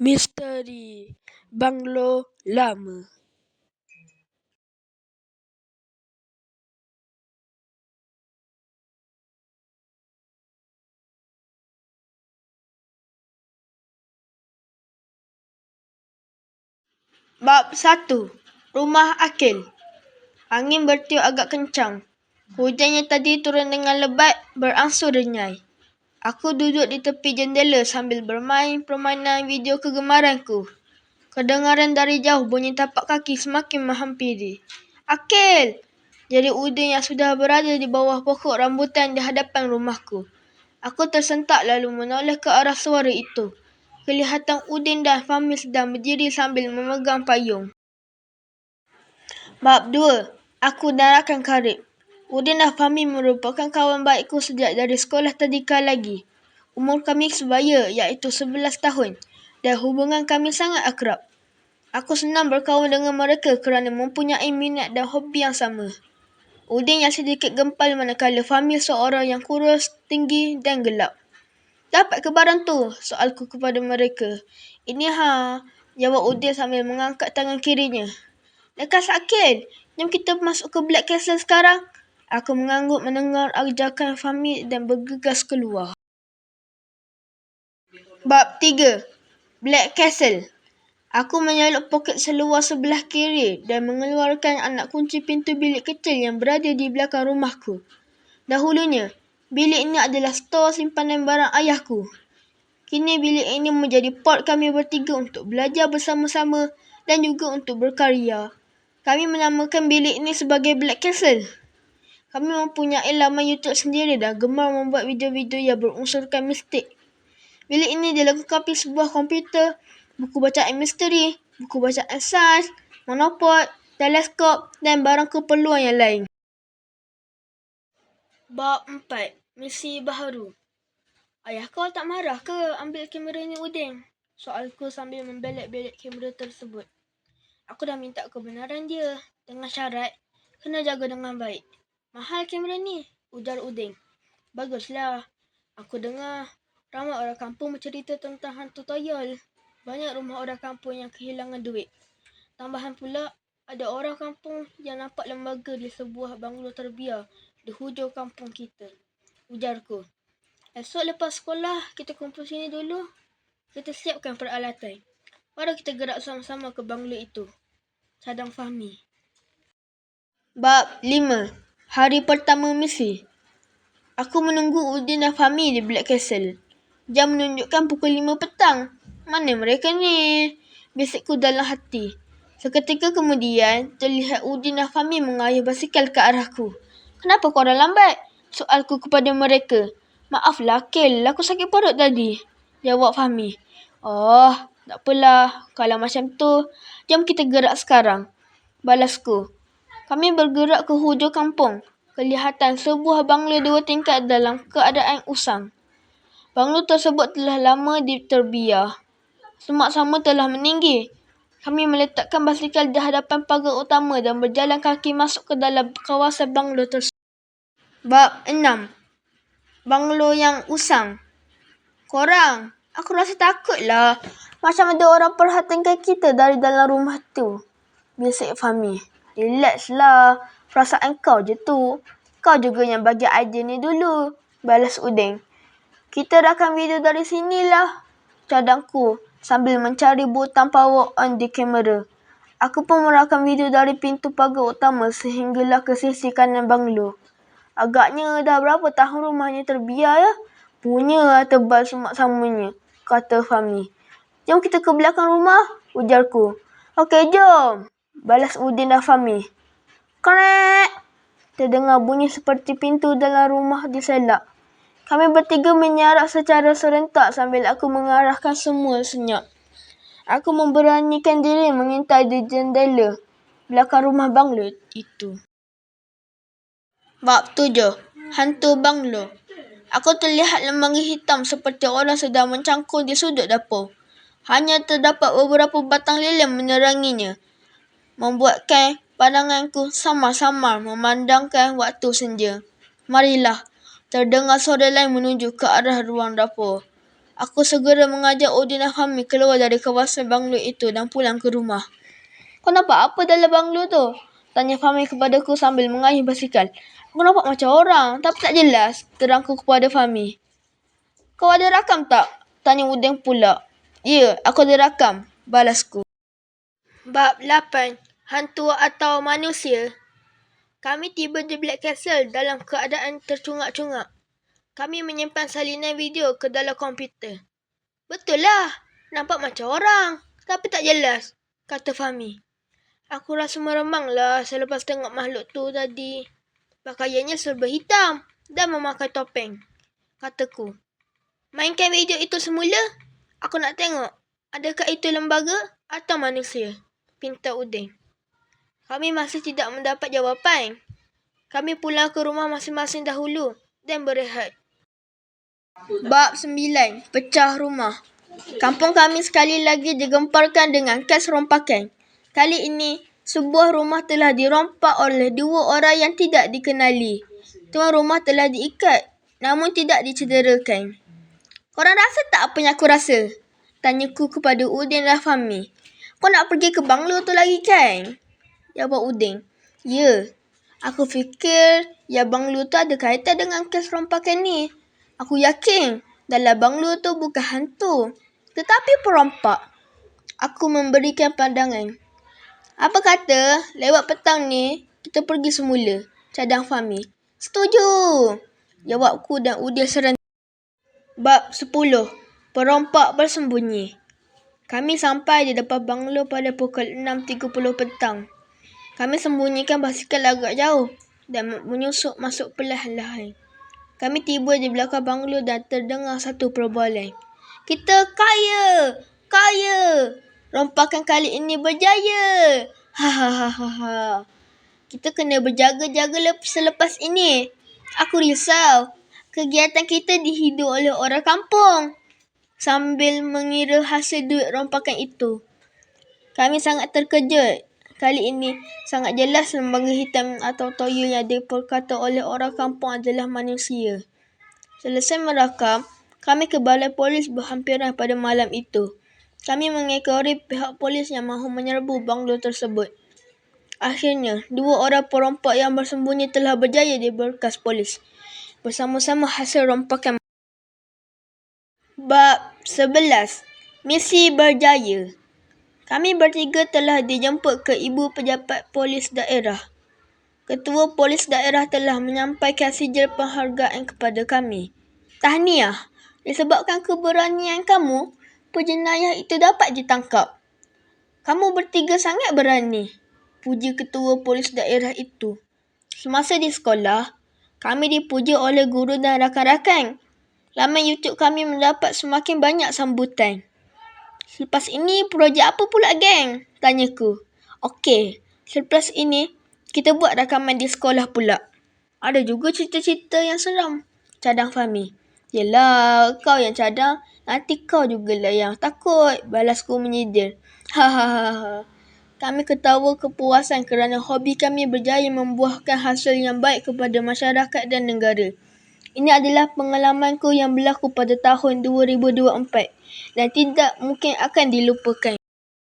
Misteri Banglo Lama Bab 1 Rumah Akil Angin bertiup agak kencang. Hujan yang tadi turun dengan lebat berangsur renyai. Aku duduk di tepi jendela sambil bermain permainan video kegemaranku. Kedengaran dari jauh bunyi tapak kaki semakin menghampiri. Akil! Jadi Udin yang sudah berada di bawah pokok rambutan di hadapan rumahku. Aku tersentak lalu menoleh ke arah suara itu. Kelihatan Udin dan Fahmi sedang berdiri sambil memegang payung. Bab 2. Aku dan rakan karib. Udin dan Fahmi merupakan kawan baikku sejak dari sekolah tadika lagi. Umur kami sebaya iaitu 11 tahun dan hubungan kami sangat akrab. Aku senang berkawan dengan mereka kerana mempunyai minat dan hobi yang sama. Udin yang sedikit gempal manakala Fahmi seorang yang kurus, tinggi dan gelap. Dapat ke barang tu? Soalku kepada mereka. Ini ha, jawab Udin sambil mengangkat tangan kirinya. Lekas Akil, jom kita masuk ke Black Castle sekarang. Aku mengangguk mendengar ajakan Fahmi dan bergegas keluar. Bab 3 Black Castle Aku menyaluk poket seluar sebelah kiri dan mengeluarkan anak kunci pintu bilik kecil yang berada di belakang rumahku. Dahulunya, bilik ini adalah stor simpanan barang ayahku. Kini bilik ini menjadi port kami bertiga untuk belajar bersama-sama dan juga untuk berkarya. Kami menamakan bilik ini sebagai Black Castle. Kami mempunyai laman YouTube sendiri dan gemar membuat video-video yang berunsurkan mistik. Bilik ini dilengkapi sebuah komputer, buku bacaan misteri, buku bacaan sains, monopod, teleskop dan barang keperluan yang lain. Bab 4. Misi baharu. Ayah kau tak marah ke ambil kamera ni Udin? Soalku sambil membelek-belek kamera tersebut. Aku dah minta kebenaran dia dengan syarat kena jaga dengan baik. Mahal kamera ni, ujar Udin. Baguslah. Aku dengar ramai orang kampung bercerita tentang hantu toyol. Banyak rumah orang kampung yang kehilangan duit. Tambahan pula, ada orang kampung yang nampak lembaga di sebuah banglo terbiar di hujung kampung kita. Ujarku. Esok lepas sekolah, kita kumpul sini dulu. Kita siapkan peralatan. Baru kita gerak sama-sama ke banglo itu. Cadang Fahmi. Bab 5 Hari pertama misi. Aku menunggu Udin dan Fahmi di Black Castle. Jam menunjukkan pukul lima petang. Mana mereka ni? Bisikku dalam hati. Seketika kemudian, terlihat Udin dan Fahmi mengayuh basikal ke arahku. Kenapa dah lambat? Soalku kepada mereka. Maaflah, Kel. Aku sakit perut tadi. Jawab Fahmi. Oh, tak apalah. Kalau macam tu, jom kita gerak sekarang. Balasku. Kami bergerak ke hujung kampung. Kelihatan sebuah bangla dua tingkat dalam keadaan usang. Bangla tersebut telah lama diterbiar. Semak sama telah meninggi. Kami meletakkan basikal di hadapan pagar utama dan berjalan kaki masuk ke dalam kawasan banglo tersebut. Bab 6 Banglo yang usang Korang, aku rasa takutlah. Macam ada orang perhatikan kita dari dalam rumah tu. Bisik Fahmi. Relaxlah. Perasaan kau je tu. Kau juga yang bagi idea ni dulu. Balas Udin. Kita rakam video dari sinilah. Cadangku sambil mencari butang power on di kamera. Aku pun merakam video dari pintu pagar utama sehinggalah ke sisi kanan banglo. Agaknya dah berapa tahun rumahnya terbiar ya. Punya lah tebal semak samanya, kata Fahmi. Jom kita ke belakang rumah, ujarku. Okey, jom balas Udin dan Fahmi. Krek! Terdengar bunyi seperti pintu dalam rumah diselak. Kami bertiga menyarak secara serentak sambil aku mengarahkan semua senyap. Aku memberanikan diri mengintai di jendela belakang rumah banglo itu. Bab tujuh, Hantu Banglo Aku terlihat lembaga hitam seperti orang sedang mencangkul di sudut dapur. Hanya terdapat beberapa batang lilin meneranginya membuatkan pandanganku sama-sama memandangkan waktu senja. Marilah, terdengar suara lain menuju ke arah ruang dapur. Aku segera mengajak Udin dan Fahmi keluar dari kawasan banglo itu dan pulang ke rumah. Kau nampak apa dalam banglo tu? Tanya Fahmi kepadaku sambil mengayuh basikal. Aku nampak macam orang, tapi tak jelas. Terangku kepada Fahmi. Kau ada rakam tak? Tanya Udin pula. Ya, aku ada rakam. Balasku. Bab 8. Hantu atau manusia? Kami tiba di Black Castle dalam keadaan tercungak-cungak. Kami menyimpan salinan video ke dalam komputer. Betul lah. Nampak macam orang. Tapi tak jelas. Kata Fahmi. Aku rasa meremang lah selepas tengok makhluk tu tadi. Pakaiannya serba hitam dan memakai topeng. Kataku. Mainkan video itu semula. Aku nak tengok. Adakah itu lembaga atau manusia? Pinta Udin. Kami masih tidak mendapat jawapan. Kami pulang ke rumah masing-masing dahulu dan berehat. Bab 9. Pecah rumah. Kampung kami sekali lagi digemparkan dengan kes rompakan. Kali ini, sebuah rumah telah dirompak oleh dua orang yang tidak dikenali. Tuan rumah telah diikat namun tidak dicederakan. Korang rasa tak apa yang aku rasa? Tanyaku kepada Udin dan Fahmi. Kau nak pergi ke banglo tu lagi kan? Jawab Udin. Ya, aku fikir ya banglo tu ada kaitan dengan kes rompakan ni. Aku yakin dalam banglo tu bukan hantu. Tetapi perompak. Aku memberikan pandangan. Apa kata lewat petang ni kita pergi semula? Cadang Fahmi. Setuju. Jawabku dan Udil serentak. Bab 10. Perompak bersembunyi. Kami sampai di depan banglo pada pukul 6.30 petang. Kami sembunyikan basikal agak jauh dan menyusup masuk perlahan-lahan. Kami tiba di belakang banglo dan terdengar satu perbualan. Kita kaya! Kaya! Rompakan kali ini berjaya. Hahaha. Kita kena berjaga-jaga selepas ini. Aku risau. Kegiatan kita dihidu oleh orang kampung. Sambil mengira hasil duit rompakan itu. Kami sangat terkejut. Kali ini sangat jelas lembaga hitam atau toyo yang diperkata oleh orang kampung adalah manusia. Selesai merakam, kami ke balai polis berhampiran pada malam itu. Kami mengekori pihak polis yang mahu menyerbu banglo tersebut. Akhirnya, dua orang perompak yang bersembunyi telah berjaya di berkas polis. Bersama-sama hasil rompakan. Bab 11. Misi berjaya. Kami bertiga telah dijemput ke ibu pejabat polis daerah. Ketua polis daerah telah menyampaikan sijil penghargaan kepada kami. Tahniah, disebabkan keberanian kamu, Pejenayah itu dapat ditangkap. Kamu bertiga sangat berani, puji ketua polis daerah itu. Semasa di sekolah, kami dipuji oleh guru dan rakan-rakan. Laman YouTube kami mendapat semakin banyak sambutan. Selepas ini, projek apa pula, geng? Tanyaku. Okey, selepas ini, kita buat rakaman di sekolah pula. Ada juga cerita-cerita yang seram. Cadang Fahmi. Yelah, kau yang cadang, nanti kau jugalah yang takut. Balasku menyindir. Hahaha. Kami ketawa kepuasan kerana hobi kami berjaya membuahkan hasil yang baik kepada masyarakat dan negara. Ini adalah pengalamanku yang berlaku pada tahun 2024 dan tidak mungkin akan dilupakan.